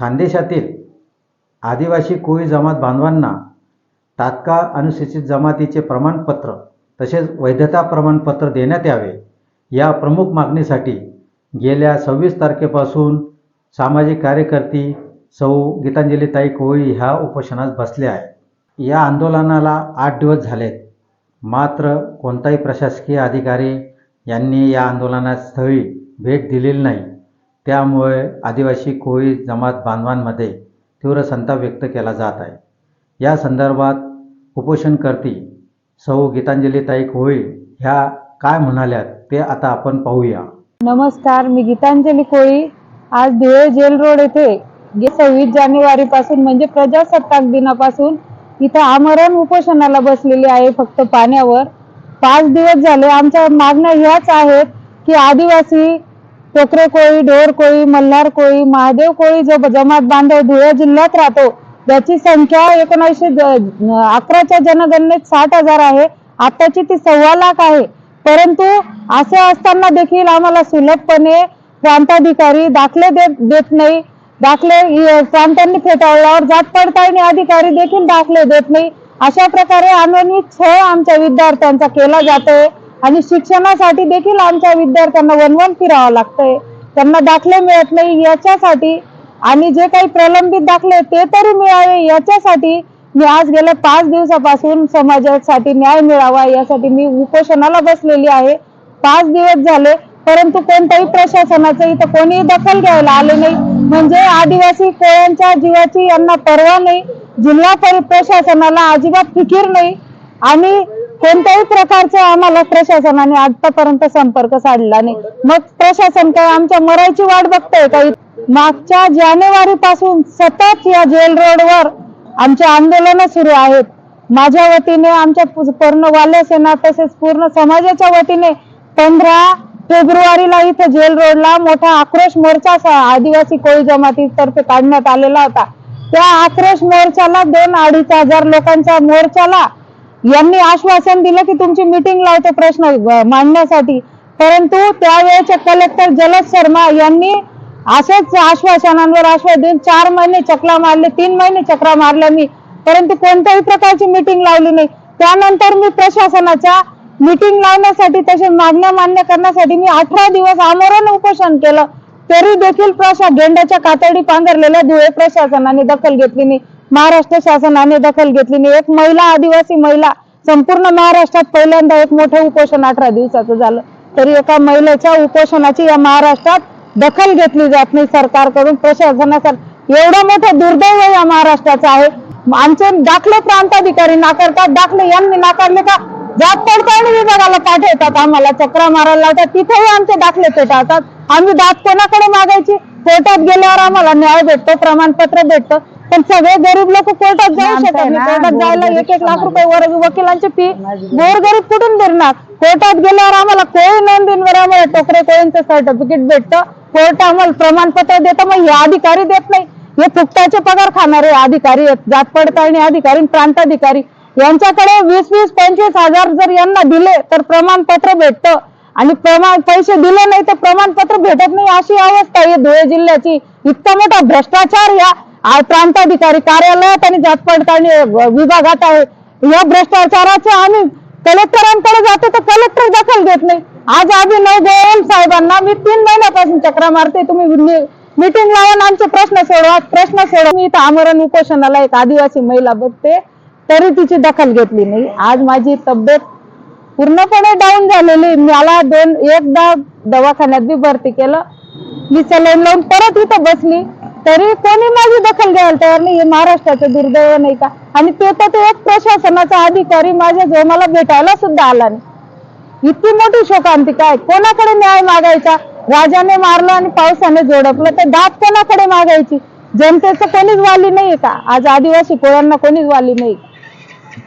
खानदेशातील आदिवासी कोळी जमात बांधवांना तात्काळ अनुसूचित जमातीचे प्रमाणपत्र तसेच वैधता प्रमाणपत्र देण्यात यावे या प्रमुख मागणीसाठी गेल्या सव्वीस तारखेपासून सामाजिक कार्यकर्ती सौ गीतांजलीताई कोळी ह्या उपोषणात बसल्या आहे या आंदोलनाला आठ दिवस झालेत. मात्र कोणताही प्रशासकीय अधिकारी यांनी या आंदोलनास्थळी भेट दिलेली नाही. त्यामुळे आदिवासी कोळी जमात बांधवांमध्ये तीव्र संताप व्यक्त केला जात आहे. या संदर्भात उपोषणकर्ती सौ गीतांजलीताई कोळी ह्या काय म्हणाल्यात ते आता आपण पाहूया. नमस्कार मी गीतांजली कोळी. आज धुळे जेल रोड येथे सव्वीस जानेवारी पासून म्हणजे प्रजासत्ताक दिनापासून इथं आमरण उपोषणाला बसलेली आहे फक्त पाण्यावर. पाच दिवस झाले आमच्या मागण्या ह्याच आहेत की आदिवासी टोकरे कोळी ढोर कोळी मल्हार कोळी महादेव कोळी जो जमात बांधव धुळे जिल्ह्यात राहतो त्याची संख्या एकोणीसशे अकराच्या जनगणनेत साठ हजार आहे. आताची ती सव्वा लाख आहे. परंतु असे असताना देखील आम्हाला सुलभपणे प्रांताधिकारी दाखले देत देत नाही. दाखले प्रांतांनी फेटाळल्यावर जात पडताळणी अधिकारी देखील दाखले देत नाही. अशा प्रकारे आम्ही छळ आमच्या विद्यार्थ्यांचा केला जातोय. आणि शिक्षणासाठी देखील आमच्या विद्यार्थ्यांना वनवन फिरावं लागतंय. त्यांना दाखले मिळत नाही याच्यासाठी आणि जे काही प्रलंबित दाखले ते तरी मिळावे याच्यासाठी मी आज गेल्या पाच दिवसापासून समाजासाठी न्याय मिळावा यासाठी मी उपोषणाला बसलेली आहे. पाच दिवस झाले परंतु कोणत्याही प्रशासनाचं इथं कोणीही दखल घ्यायला आले नाही. म्हणजे आदिवासी कोळ्यांच्या जीवाची यांना पर्वा नाही. जिल्हा परि प्रशासनाला अजिबात फिकीर नाही. आणि कोणत्याही प्रकारचा आम्हाला प्रशासनाने आतापर्यंत संपर्क साधला नाही. मग प्रशासन काय आमच्या मरायची वाट बघतोय काही मागच्या जानेवारी पासून सतत या जेल रोडवर आमचे आंदोलन सुरू आहेत. माझ्या वतीने आमच्या पूर्ण वाल्य सेना तसेच पूर्ण समाजाच्या वतीने पंधरा फेब्रुवारीला इथे जेल रोडला मोठा आक्रोश मोर्चा आदिवासी कोळी जमातीतर्फे काढण्यात आलेला होता. त्या आक्रोश मोर्चाला दोन अडीच हजार लोकांच्या मोर्चाला यांनी आश्वासन दिलं की तुमची मीटिंग लावतो प्रश्न मांडण्यासाठी. परंतु त्यावेळेचे कलेक्टर जलद शर्मा यांनी असेच आश्वासनांवर आश्वासन देऊन चार महिने चकला मारले तीन महिने चक्रा मारल्या मी. परंतु कोणत्याही प्रकारची मीटिंग लावली नाही. त्यानंतर मी प्रशासनाच्या मीटिंग लावण्यासाठी तसे मागण्या मान्य करण्यासाठी मी अठरा दिवस आमरण उपोषण केलं. तरी देखील प्रशा गेंड्याच्या कातडी पांघरलेल्या धुळे प्रशासनाने दखल घेतली नाही. महाराष्ट्र शासनाने दखल घेतली नाही. एक महिला आदिवासी महिला संपूर्ण महाराष्ट्रात पहिल्यांदा एक मोठं उपोषण अठरा दिवसाचं झालं. तरी एका महिलेच्या उपोषणाची या महाराष्ट्रात दखल घेतली जात नाही सरकारकडून प्रशासनाकडून. एवढं मोठं दुर्दैव या महाराष्ट्राचं आहे. आमचे दाखले प्रांताधिकारी नाकारतात. दाखले यांनी नाकारले का? जात पडताळणी विभागाला पाठवतात आम्हाला. चक्रा मारायला लावतात. तिथेही आमचे दाखले पेटाळतात आम्ही दात कोणाकडे मागायची? कोर्टात गेल्यावर आम्हाला न्याय भेटतो प्रमाणपत्र भेटतं. पण सगळे गरीब लोक कोर्टात जाऊ शकत नाही. कोर्टात जायला एक एक लाख रुपये वर वकिलांची फी गोरगरीब कुठून देणार कोर्टात गेल्यावर आम्हाला कोळी नोंदींवर आम्हाला टोकरे कोळींचं सर्टिफिकेट भेटतं. कोर्ट आम्हाला प्रमाणपत्र देतं मग हे अधिकारी देत नाही. हे फुकटाचे पगार खाणारे अधिकारी आहेत. जात पडताळणी अधिकारी प्रांताधिकारी. यांच्याकडे वीस वीस पंचवीस हजार जर यांना दिले तर प्रमाणपत्र भेटतं. आणि प्रमाण पैसे दिले नाही तर प्रमाणपत्र भेटत नाही अशी अवस्था आहे. धुळे जिल्ह्याची इतका मोठा भ्रष्टाचार या प्रांताधिकारी कार्यालयात आणि जात पडताळणी विभागात आहे. या भ्रष्टाचाराचं आम्ही कलेक्टरांकडे जातो तर कलेक्टर दखल घेत नाही. आज अभिनव गोयल साहेबांना मी तीन महिन्यापासून चक्रा मारते. तुम्ही मिटिंग लावून आमचे प्रश्न सोडवा प्रश्न सोडवा. मी इथं आमरण उपोषणाला एक आदिवासी महिला बघते तरी तिची दखल घेतली नाही. आज माझी तब्येत पूर्णपणे डाऊन झालेली मला दोन एकदा दवाखान्यात बी भरती केलं. मी सलाईन लावून परत इथं बसली. तरी कोणी माझी दखल घ्यायला तयार नाही हे महाराष्ट्राचं दुर्दैव नाही का? आणि ते तर ते एक प्रशासनाचा अधिकारी माझ्या जो मला भेटायला सुद्धा आला नाही. इतकी मोठी शोकांती काय? कोणाकडे न्याय मागायचा? राजाने मारलं आणि पावसाने झोडपलं तर दात कोणाकडे मागायची? जनतेचं कोणीच वाली नाहीये का? आज आदिवासी कोळ्यांना कोणीच वाली नाही